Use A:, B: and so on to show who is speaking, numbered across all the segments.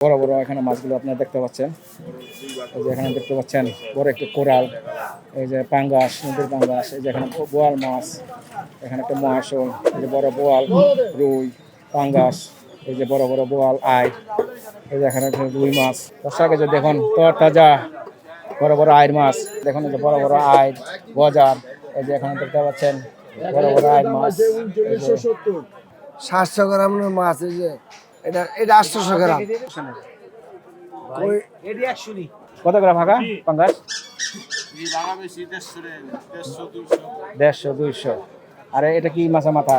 A: বড় বড় এখানে মাছগুলো আপনারা দেখতে পাচ্ছেন এই যে এখানে দেখতে পাচ্ছেন বড় একটি কোরাল এই যে পাঙ্গাস নদীর পাঙ্গাস এই যে এখানে বোয়াল মাছ এখানে একটা মহাশোল এই যে বড় বোয়াল রুই পাঙ্গাস এই যে বড় বড় বোয়াল আই এই যে এখানে রুই মাছ দর্শক যে দেখুন তর তাজা বড় বড় আয়ের মাছ দেখুন এই যে বড় বড় আয় গজার এই যে এখানে দেখতে পাচ্ছেন বড় বড় আয়ের মাছ
B: সাতশো মাছ এই যে এটা এটা আটশোশো গ্রাম।
A: কত গ্রাম ফাঁকা পাঙ্গাস? দেড়শো দুইশো। আরে এটা কি মাছের মাথা?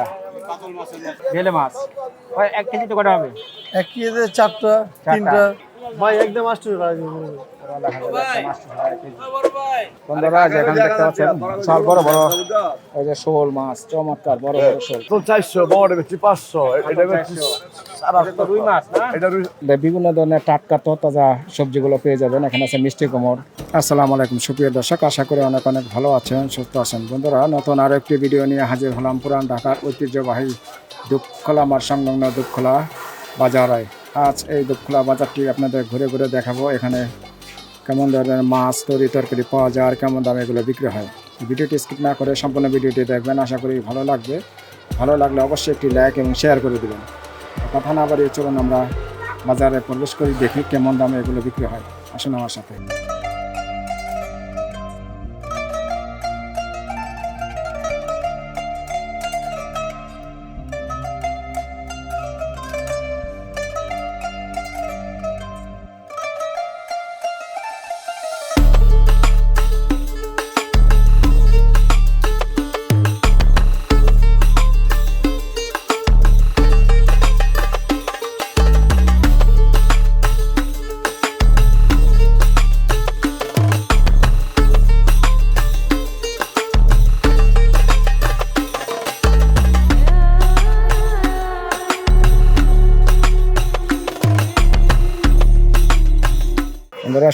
A: বেলে মাছ। এক কেজি তো কটা হবে?
B: এক কেজি চারটা তিনটা। ভাই একদম আটশো
A: বন্ধুরা যে এখানে দেখতে পাচ্ছেন বিশাল বড় বড় এই যে শোল মাছ চমৎকার বড় বড় শোল।
C: তো চারশো বড় বেশি পাঁচশো এটা বেশি
A: এটা তো রুই মাছ
C: এটা
A: বিভিন্ন ধরনের টাটকা তরতাজা সবজিগুলো পেয়ে যাবেন। এখানে আছে মিষ্টি কোমর আসসালামু আলাইকুম সুপ্রিয় দর্শক আশা করি অনেক অনেক ভালো আছেন সুস্থ আছেন। বন্ধুরা নতুন আরও একটি ভিডিও নিয়ে হাজির হলাম পুরান ঢাকার ঐতিহ্যবাহী দুপখোলা মার সংলগ্ন দুপখোলা বাজারে। আজ এই দুপখোলা বাজারটি আপনাদের ঘুরে ঘুরে দেখাবো। এখানে কেমন ধরনের মাছ তরি তরকারি পাওয়া যায় আর কেমন দামে এগুলো বিক্রি হয়? ভিডিওটি স্কিপ না করে সম্পূর্ণ ভিডিওটি দেখবেন। আশা করি ভালো লাগবে। ভালো লাগলে অবশ্যই একটি লাইক এবং শেয়ার করে দেবেন। কথা না বাড়িয়ে চলুন আমরা বাজারে প্রবেশ করি, দেখি কেমন দামে এগুলো বিক্রি হয়। আসুন আমার সাথে।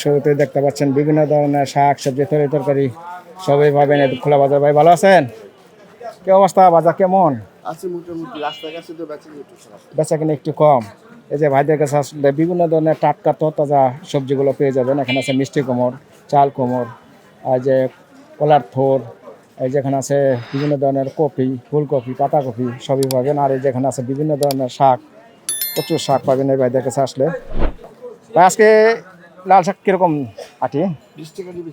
A: শুরুতে দেখতে পাচ্ছেন বিভিন্ন ধরনের শাক সবজি তরি তরকারি সবই পাবেন। খোলা বাজার ভাই ভালো আছেন? কি অবস্থা? বাজার কেমন?
B: বেঁচে
A: কিনে একটু কম। এই যে ভাইদের কাছে আসলে বিভিন্ন ধরনের টাটকা তরতাজা সবজিগুলো পেয়ে যাবেন। এখানে আছে মিষ্টি কোমর চাল কোমর আর যে কলার থোর এই যেখানে আছে বিভিন্ন ধরনের কপি ফুলকপি পাতাকপি সবই পাবেন। আর এই যেখানে আছে বিভিন্ন ধরনের শাক প্রচুর শাক পাবেন এই ভাইদের কাছে আসলে। আজকে লাল শাক কীরকম আটি?
B: বিশ টাকা দিয়ে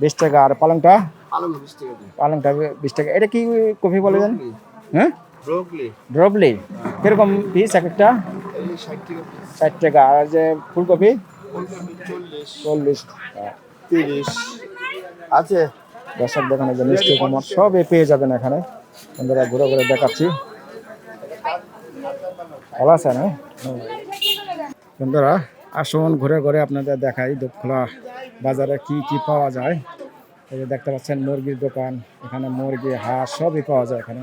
A: বিশ টাকা। আর পালংটা?
B: আলু বিশ টাকা দিয়ে।
A: পালংটা বিশ টাকা। এটা কি কপি বলে দেন হ্যাঁ?
B: ব্রোকলি।
A: ড্রবলি কীরকম পিস এক একটা?
B: ষাট টাকা
A: আর যে ফুলকপি?
B: চল্লিশ। তিরিশ। আছে।
A: দর্শক দেখেন এই যে মিষ্টি কুমার সবই পেয়ে যাবেন এখানে। বন্ধুরা ঘুরে ঘুরে দেখাচ্ছি। ভালো আছেন হ্যাঁ? বন্ধুরা আসুন ঘুরে ঘুরে আপনাদের দেখাই দুপখোলা বাজারে কি কি পাওয়া যায়। এই যে দেখতে পাচ্ছেন মুরগির দোকান, এখানে মুরগি, হাঁস সবই পাওয়া যায় এখানে।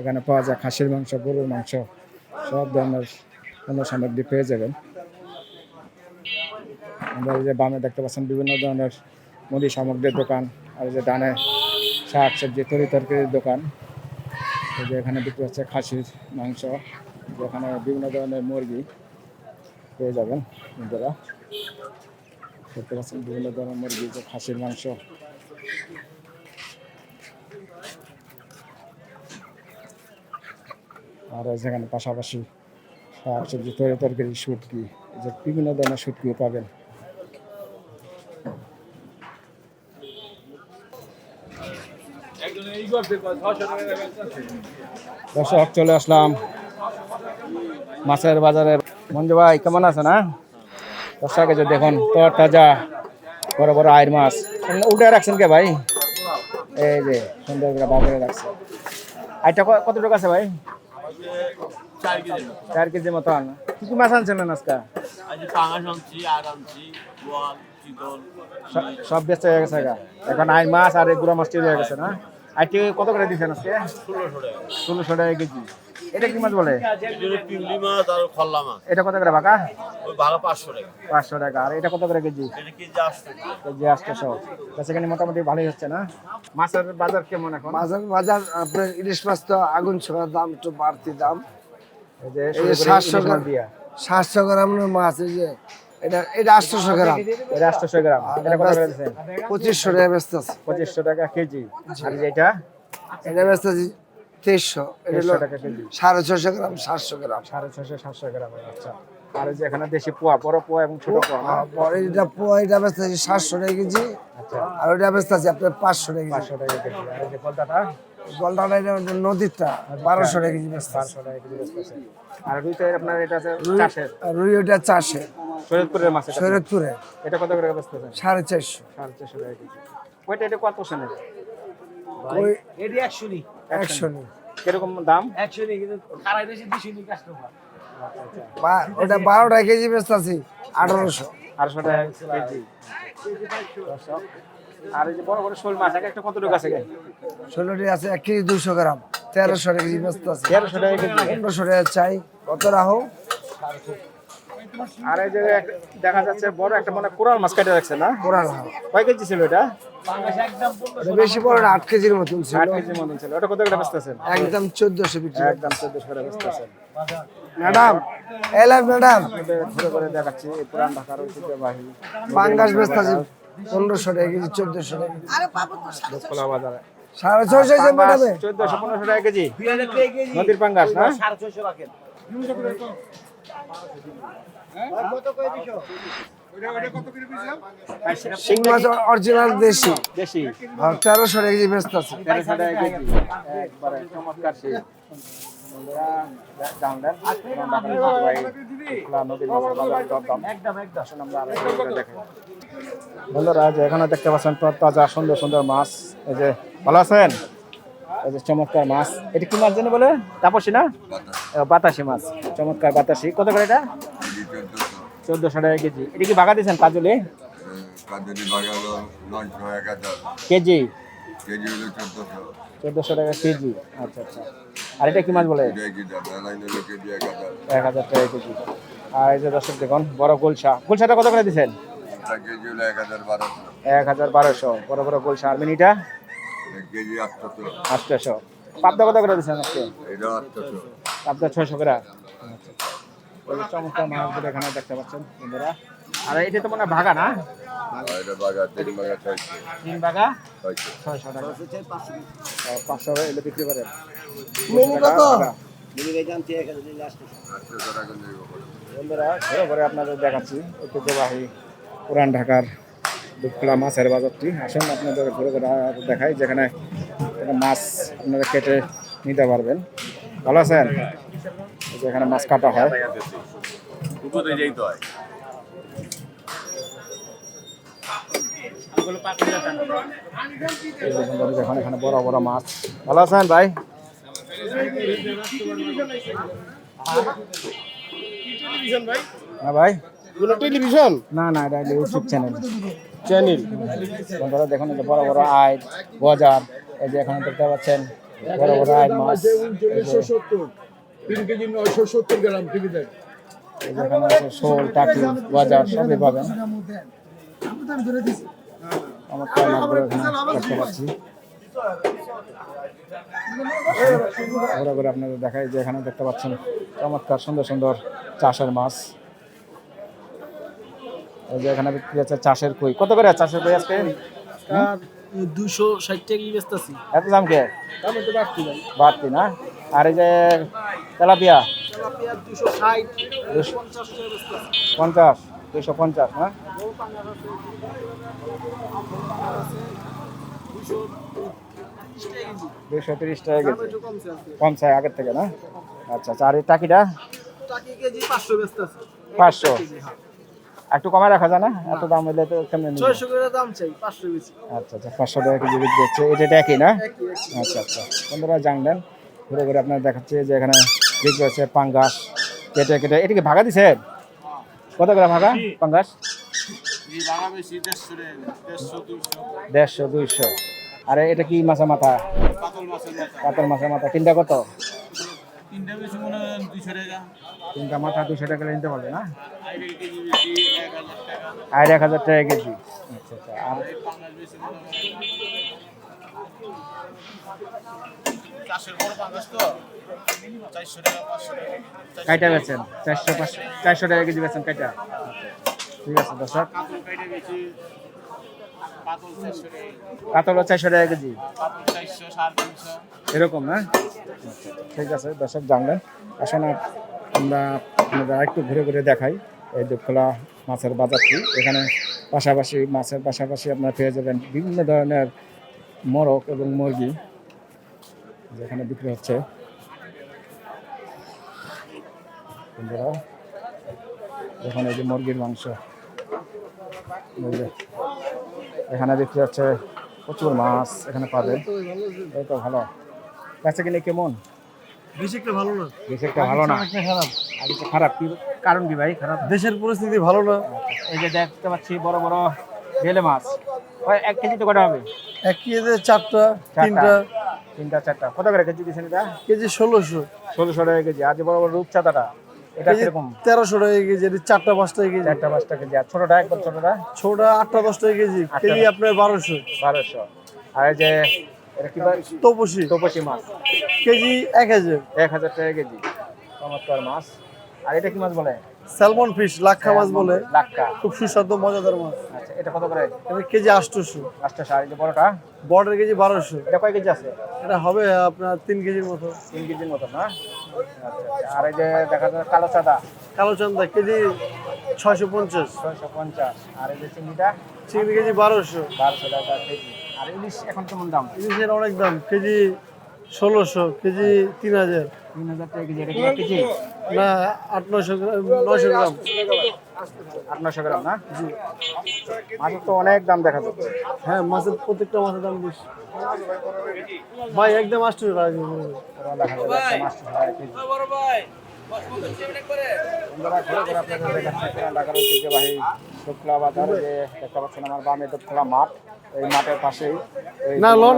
A: এখানে পাওয়া যায় খাসির মাংস, গরুর মাংস, সব ধরনের পণ্য সামগ্রী পেয়ে যাবেন। আমরা যে বামে দেখতে পাচ্ছেন বিভিন্ন ধরনের মুদি সামগ্রীর দোকান, আর যে ডানে শাক সবজি, তরি তরকারির দোকান। এই যে এখানে বিক্রি হচ্ছে খাসির মাংস, যেখানে বিভিন্ন ধরনের মুরগি। পেয়ে যাবেন বন্ধুরা দেখতে পাচ্ছেন বিভিন্ন ধরনের মুরগি, যে খাসির মাংস। আর যেখানে পাশাপাশি শাক সবজি, তরি তরকারি, শুটকি যে বিভিন্ন ধরনের শুটকিও পাবেন। দর্শক, চলে আসলাম মাছের বাজারের মঞ্জু ভাই, কেমন আছে না দর্শক, এই যে দেখুন, তোর তাজা বড় বড় আয়ের মাছ। উল্টে রাখছেন কে ভাই? এই যে, সুন্দর করে বাজারে রাখছে। আইটা কত টাকা আছে ভাই? চার কেজি মতন। কি কি মাছ আনছিলেন আজকে? সব- বেচতে হয়ে গেছে। এখন আই মাছ আর গুঁড়া মাছ তৈরি হয়ে গেছে না? আইটি কত করে দিচ্ছেন আজকে?
D: ষোলোশো টাকা
A: কেজি। এটা কি মাছ বলে?
D: পিংলি মাছ আর খল্লা মাছ।
A: এটা কত করে বাঁকা
D: ওই ভাড়া পাঁচশো টাকা।
A: পাঁচশো টাকা। আর এটা কত করে কেজি?
D: কেজি
A: আটশোশো সেখানে মোটামুটি ভালোই হচ্ছে না? মাছের বাজার কেমন এখন?
B: বাজার বাজার আপনার ইলিশ মাছ তো আগুন ছোড়ার দাম একটু বাড়তি দাম। সাতশো গ্রাম
A: দিয়া।
B: সাতশো গ্রামের মাছ এই যে এটা এটা আটশোশো গ্রাম।
A: এটা আটশোশো গ্রাম। এটা কত করে
B: পঁচিশশো টাকা আছে
A: পঁচিশশো টাকা কেজি। আর
B: এটা? আছে তেইশশো। সাড়ে ছশো গ্রাম সাতশো গ্রাম।
A: সাড়ে ছশো সাতশো গ্রাম আচ্ছা। আর যে এখানে দেশি পোয়া বড় পোয়া এবং ছোট পোয়া?
B: এটা পোয়া এটা ব্যস্ত আছে সাতশো টাকা কেজি।
A: আচ্ছা।
B: আর ওইটা ব্যস্ত আছে আপনার পাঁচশো টাকা
A: পাঁচশো টাকা কেজি। আর যে কলকাতা
B: গলদাটা এটা নদীরটা বারোশো টাকা কেজি ব্যস্ত আছে।
A: টাকা কেজি বেচতেছে আর রুইতে আপনার এটা আছে চাষের?
B: রুই ওটা চাষে
A: শরীয়তপুরের মাছ এটা এটা কত করে
B: সাড়ে চারশো।
A: সাড়ে চারশো টাকা কেজি। ওইটা এটা কত সেনের
B: ওই
D: এটি একশো নি
B: একশো নি
A: কীরকম দাম?
D: একশো নি কিন্তু খারাই দেশে দুশো নি কাস্টমার
B: ওটা বারো কেজি ব্যস্ত আছে আঠারোশো
A: আড়াইশো টাকা কেজি। আর এই যে বড় বড় শোল মাছ একটা কত টাকা আছে
B: ষোলোটি আছে এক কেজি দুশো গ্রাম তেরোশো টাকা কেজি আছে
A: তেরোশো টাকা কেজি।
B: পনেরোশো টাকা চাই। কত রাহো?
A: আর এই যে এক- দেখা যাচ্ছে বড় একটা মানে কোরাল মাছ কেটে রাখছে না?
B: রাহো
A: কয় কেজি ছিল এটা?
B: বেশি বড় না আট কেজির মতন ছিল।
A: আট কেজির মতন ছিল। ওটা কত করে বেচতেছেন
B: একদম চোদ্দশো বিক্রি
A: একদম চোদ্দশো করে বেচতেছেন
B: ম্যাডাম এলা ম্যাডাম।
A: ঘুরে ঘুরে দেখাচ্ছি পুরান ঢাকার ঐতিহ্যবাহী
B: পাঙ্গাস ব্যস্ত আছে পনেরোশো টাকা কেজি চোদ্দশো টাকা
A: বাজারে।
B: সাড়ে ছয়শো ম্যাডামে।
A: চোদ্দশো পনেরোশো টাকা কেজি।
D: টাকা কেজি।
A: নদীর পাঙ্গাস না?
D: সাড়ে ছয়শো রাখেন।
B: শিং মাছ অরিজিনাল দেশি।
A: দেশি।
B: তেরোশো টাকা কেজি আছে।
A: তেরোশো টাকা কেজি। একবারে চমৎকার সেই। বন্ধুরা যে এখানে দেখতে পাচ্ছেন তাজা সুন্দর সুন্দর মাছ। এই যে ভালো আছেন? এই যে চমৎকার মাছ। এটা কি মাছ জানি বলে? তাপসী না? বাতাসি মাছ। চমৎকার বাতাসি। কত করে এটা? চোদ্দশো টাকা কেজি। এটা কি বাগা দিয়েছেন কাজলে?
E: কাজলি বাগালো নয়শো এক হাজার।
A: কেজি?
E: কেজি হলো চোদ্দশো।
A: চোদ্দশো টাকা কেজি। আচ্ছা আচ্ছা। আর এটা কি মাছ বলে?
E: এক হাজার।
A: টাকা কেজি। আর এই যে দর্শক দেখুন বড় গুলশা গুলশাটা কত করে দিচ্ছেন
E: কেজি এক হাজার বারোশো।
A: এক হাজার বারোশো। বড় বড় গুলশা আর মিনিটা?
E: আটশোশো
A: পাবদা কত করে দিচ্ছেন আজকে? পাবদা ছয়শো করে আচ্ছা আচ্ছা ওই যে চমৎকার মাছগুলো এখানে দেখতে পাচ্ছেন বন্ধুরা। আর এটা তো মনে ভাগা না?
E: এটা বাগা তিন বাগা
A: ভাগা
E: ছয়শো
A: ছয়শো টাকা পাঁচশো এলে বিক্রি করেন বন্ধুরা ঘুরে ঘুরে আপনাদের দেখাচ্ছি। ঐতিহ্যবাহী পুরান ঢাকার দুধখোলা মাছের বাজারটি। আসুন আপনাদের ঘুরে ঘুরে দেখাই যেখানে মাছ আপনারা কেটে নিতে পারবেন। ভালো আছেন? এখানে মাছ কাটা হয়। দেখুন এখানে বড় বড় মাছ। ভালো আছেন ভাই? হ্যাঁ ভাই।
C: টেলিভিশন
A: না না এটা ইউটিউব চ্যানেল
C: চ্যানেল
A: বন্ধুরা দেখুন এই যে বড় বড় আয় বাজার এই যে এখানে দেখতে পাচ্ছেন বড় বড় আয় মাছ।
C: তিন কেজি নয়শো সত্তর গ্রাম টিভি
A: আছে শোল টাকি সবই পাবেন। ঘুরে ঘুরে আপনাদের দেখাই যে এখানে দেখতে পাচ্ছেন চমৎকার সুন্দর সুন্দর চাষের মাছ। এই যে এখানে বিক্রি হচ্ছে চাষের কই। কত করে চাষের কই আজকে?
D: দুশো ষাট টাকা বেচতেছি।
A: এত দাম কে? বাড়তি না? আর এই যে তেলাপিয়া?
D: পঞ্চাশ বেচতেছি
A: পঞ্চাশ হ্যাঁ? দুশো তিরিশ টাকা কেজি।
D: কমছে
A: আগের থেকে না? আচ্ছা আচ্ছা আর এই টাকিটা?
D: পাঁচশো
A: একটু কমে রাখা যায় না? এত দাম হইলে তো কেমন
D: ছয়শো করে দাম চাই পাঁচশো বেশি।
A: আচ্ছা আচ্ছা পাঁচশো টাকা কেজি বিক্রি হচ্ছে। এটা একই না? আচ্ছা আচ্ছা। বন্ধুরা জানলেন। ঘুরে ঘুরে আপনার দেখাচ্ছে যে এখানে বিক্রি আছে পাঙ্গাস। কেটে কেটে। এটা কি ভাগা দিছে? কত করে ভাগা? পাঙ্গাস?
D: দেড়শো,
A: দুইশো। আরে, এটা কি
D: মাছের মাথা?
A: পাতল মাছের মাথা। তিনটা কত?
D: তিনটা
A: মাথা দুশো টাকা নিতে পারবে না? আর এক হাজার টাকা কেজি। আচ্ছা আচ্ছা। আর
D: হয়
A: কাইটা বেছেন চারশো পাঁচশো চারশো টাকা কেজি বেছেন কাইটা। ঠিক আছে দর্শক।
F: কাতল চারশো টাকা
A: কেজি। এরকম না ঠিক আছে দর্শক জানলেন। আসুন আমরা আপনাদের আরেকটু ঘুরে ঘুরে দেখাই। এই দুপখোলা মাছের বাজারটি। এখানে পাশাপাশি মাছের পাশাপাশি আপনারা পেয়ে যাবেন বিভিন্ন ধরনের মোরগ এবং মুরগি। যেখানে বিক্রি হচ্ছে। বন্ধুরা এই যে মুরগির মাংস এখানে বিক্রি হচ্ছে প্রচুর মাছ এখানে পাবেন। এই তো ভালো। কাছে কিনে কেমন?
G: বেশি ভালো না।
A: বেশি ভালো না।
G: খারাপ।
A: আগে তো খারাপ। কি কারণ কি ভাই? খারাপ?
G: দেশের পরিস্থিতি ভালো না।
A: এই যে দেখতে পাচ্ছি বড় বড় বেলে মাছ। এক কেজি তো কটা হবে?
G: এক চারটা।
A: তিনটা। তিনটা চারটা। কত করে কেজি দিচ্ছেন এটা?
G: কেজি ষোলোশো।
A: ষোলোশো টাকা কেজি। আর যে বড় বড় রূপচাঁদাটা এটা কীরকম?
G: তেরোশো টাকা কেজি এটা চারটা পাঁচটা কেজি।
A: চারটা পাঁচটা কেজি। আর ছোটটা একদম ছোটটা?
G: ছোটা আটটা দশটা কেজি। কেজি আপনার বারোশো।
A: বারোশো। আর যে এটা কি বলে?
G: তপসি
A: মাছ।
G: কেজি এক হাজার।
A: এক হাজার টাকা কেজি। চমৎকার মাছ। আর এটা কি মাছ বলে?
G: স্যালমন ফিশ লাক্ষা মাছ বলে।
A: লাক্কা।
G: খুব সুস্বাদু মজাদার মাছ।
A: আচ্ছা এটা কত করে?
G: এটা কেজি আটশোশো।
A: পাঁচটা আর এই যে বড়টা?
G: বর্ডার কেজি বারোশো।
A: এটা কয় কেজি আছে?
G: এটা হবে আপনার তিন কেজির মতো।
A: তিন কেজির মতো না? আচ্ছা, আচ্ছা। আর এই যে দেখা যাচ্ছে কালো চাঁদা।
G: কালো চান্দা কেজি ছয়শো পঞ্চাশ।
A: ছয়শো পঞ্চাশ আর এই যে চিংড়িটা?
G: চিংড়ি কেজি বারোশো।
A: বারোশো টাকা কেজি। আর ইলিশ এখন কেমন দাম?
G: ইলিশের অনেক দাম কেজি ষোলোশো কেজি তিন হাজার।
A: তিন হাজার টাকা কেজি এটা কি এক কেজি?
G: না আট নশো গ্রাম নশো গ্রাম।
A: আট নশো গ্রাম না? জি মাছের তো অনেক দাম দেখা যাচ্ছে।
G: হ্যাঁ মাছের প্রত্যেকটা মাছের দাম বেশি। ভাই একদম আটশো টাকা
A: দেখা যাবে একটা মাছ ছয় কেজি বন্ধুরা ঘুরে ঘুরে আপনাদের দেখাচ্ছি ঢাকার ঐতিহ্যবাহী শুক্লা বাজার যে দেখতে পাচ্ছেন আমার বামে দুপখোলা মাঠ। এই মাঠের পাশেই
G: না, লোন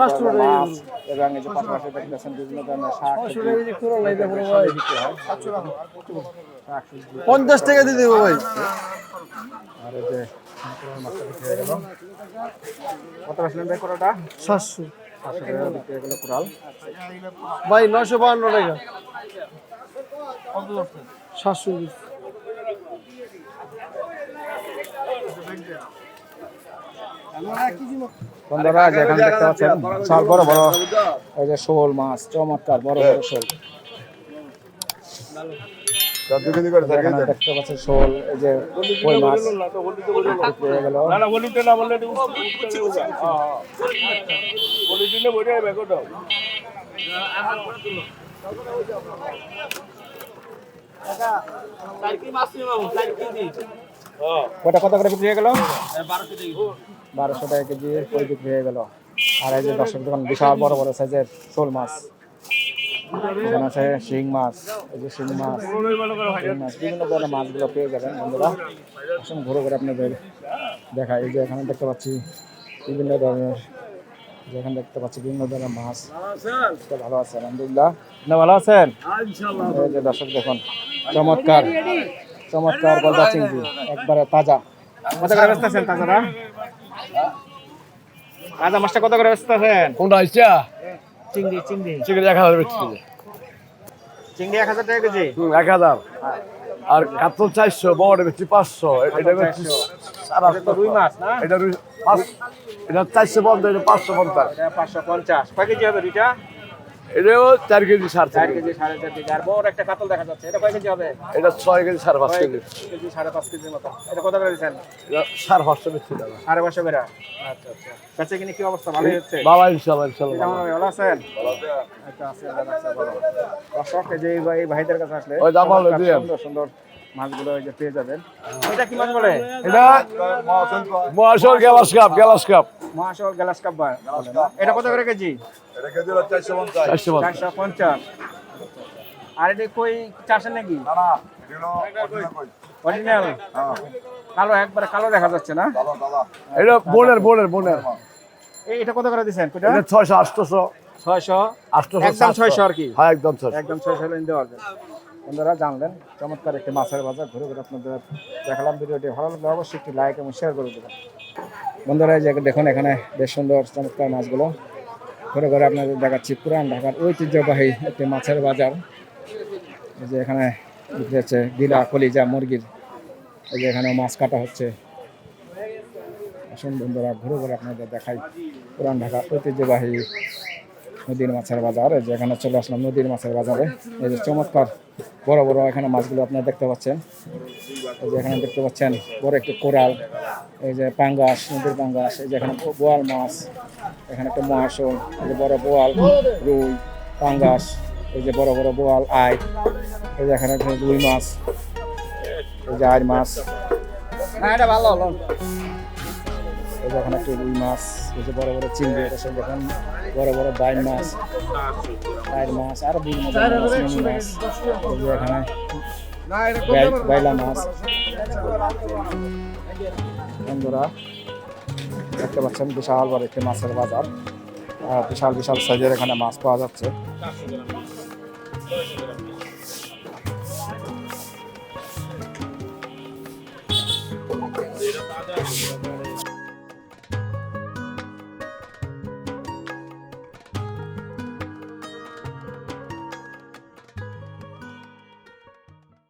A: এবং এই যে পাশাপাশি দেখতেছেন বিভিন্ন ধরনের শাক
G: পঞ্চাশ টাকা দিয়ে দেবো ভাই।
A: আর এই যে কত ভাই কোনোটা
G: সাতশো।
A: পাঁচশো টাকা বিক্রি হয়ে গেল কোরাল
G: ভাই নয়শো বাহান্ন টাকা। সাতশো
A: বন্ধুরা যে দেখতে পাচ্ছেন বিশাল বড় বড় এই যে শোল মাছ চমৎকার বড় বড় শোল। দেখতে পাচ্ছেন শোল এই যে কই মাছ হয়ে গেল ওটা কত করে বিক্রি হয়ে গেল? বারোশো টাকা কেজি। কই বিক্রি হয়ে গেল। আর এই যে দর্শক দোকান বিশাল বড় বড় সাইজের শোল মাছ। এখানে আছে শিং মাছ এই যে শিং মাছ শিং মাছ বিভিন্ন ধরনের মাছগুলো পেয়ে যাবেন বন্ধুরা। আসুন ঘুরে ঘুরে আপনাদের দেখাই। এই যে এখানে দেখতে পাচ্ছি বিভিন্ন ধরনের যেখানে দেখতে পাচ্ছি বিভিন্ন ধরনের মাছ। ভালো আছে আলহামদুলিল্লাহ। ভালো আছেন? এই যে দর্শক দেখুন চমৎকার। চমৎকার গলদা চিংড়ি একবারে তাজা। কত করে বেচতেছেন তাজারা? তাজা মাছটা কত করে বেচতেছেন
C: কোনটা আইসা
A: চিংড়ি চিংড়ি।
C: চিকেন এক হাজার বেচছি।
A: চিংড়ি এক হাজার টাকা কেজি?
C: এক হাজার। আর কাতল চারশো বড় বেচছি পাঁচশো। এটা
A: এটা রুই মাছ না?
C: এটা রুই- পাঁচ- এটা চারশো পঞ্চাশ এটা পাঁচশো পঞ্চাশ।
A: এটা পাঁচশো পঞ্চাশ। কয় কেজি হবে দুইটা?
C: এটাও চার কেজি সাড়ে চার কেজি
A: সাড়ে চার কেজি। আর বড় একটা কাতল দেখা যাচ্ছে। এটা কয় কেজি হবে?
C: এটা ছয় কেজি সাড়ে পাঁচ কেজি।
A: কেজি সাড়ে পাঁচ কেজির মতো। এটা কত করে দিচ্ছেন?
C: সাড়ে পাঁচশো বেশি দাদা
A: সাড়ে পাঁচশো করে। আচ্ছা আচ্ছা। বেচে কিনে কি অবস্থা? ভালোই হচ্ছে?
C: বাবা ইনশাল্লাহ ইনশাল্লাহ?
A: ভালো আছেন? আচ্ছা আছেন রাখছে ভালো। দর্শক যে ভাই- ভাইদের কাছে আসলে
C: ভালো।
A: সুন্দর সুন্দর। মাছগুলো পেয়ে যাবেন। এটা কি মাছ বলে?
C: এটা মহাশয় গ্যালাস কাপ গ্যালাস কাপ।
A: মহাশয় গ্লাস কাপ বা- বলে না? এটা কত করে কেজি?
C: চারশো পঞ্চাশ।
A: চারশো পঞ্চাশ। আর এটা কই চাষের নাকি? অরিজিনাল কালো একবারে কালো দেখা যাচ্ছে না?
C: এটা বোনের বোনের বোনের।
A: এই এটা কত করে দিচ্ছেন
C: ছয়শো আটশোশো।
A: ছয়শো? একদম ছয়শো আর কি?
C: হ্যাঁ একদম ছয়শো।
A: একদম ছয়শো দেওয়া বন্ধুরা জানলেন, চমৎকার একটি মাছের বাজার, ঘুরে ঘুরে আপনাদের দেখালাম ভিডিওটি। ভালো লাগলে অবশ্যই একটি লাইক এবং শেয়ার করে দেবেন। বন্ধুরা যে দেখুন, এখানে বেশ সুন্দর, চমৎকার মাছগুলো। ঘুরে ঘুরে আপনাদের দেখাচ্ছি, পুরান ঢাকার ঐতিহ্যবাহী একটি মাছের বাজার। এই যে এখানে বিক্রি হচ্ছে গিলা, কলিজা, মুরগির। এই যে এখানে মাছ কাটা হচ্ছে। আসুন বন্ধুরা, ঘুরে ঘুরে আপনাদের দেখাই পুরান ঢাকা ঐতিহ্যবাহী নদীর মাছের বাজার এই যে এখানে চলে আসলাম নদীর মাছের বাজারে এই যে চমৎকার বড় বড় এখানে মাছগুলো আপনারা দেখতে পাচ্ছেন এই যে এখানে দেখতে পাচ্ছেন বড় একটি কোরাল এই যে পাঙ্গাস নদীর পাঙ্গাস এই যে এখানে বোয়াল মাছ এখানে একটা মহাশোল এই যে বড় বোয়াল রুই পাঙ্গাস এই যে বড় বড় বোয়াল আয় এই যে এখানে রুই মাছ এই যে আয় মাছ এই যে এখানে একটা রুই মাছ এই যে বড় বড় চিংড়ি সব দেখেন বড় বড় বাইন মাছ বাইর মাছ, আরও বিভিন্ন মাছ এখানে বাইলা মাছ, বন্ধুরা, দেখতে পাচ্ছেন বিশাল বড় একটি মাছের বাজার বিশাল বিশাল সাইজের এখানে মাছ পাওয়া যাচ্ছে।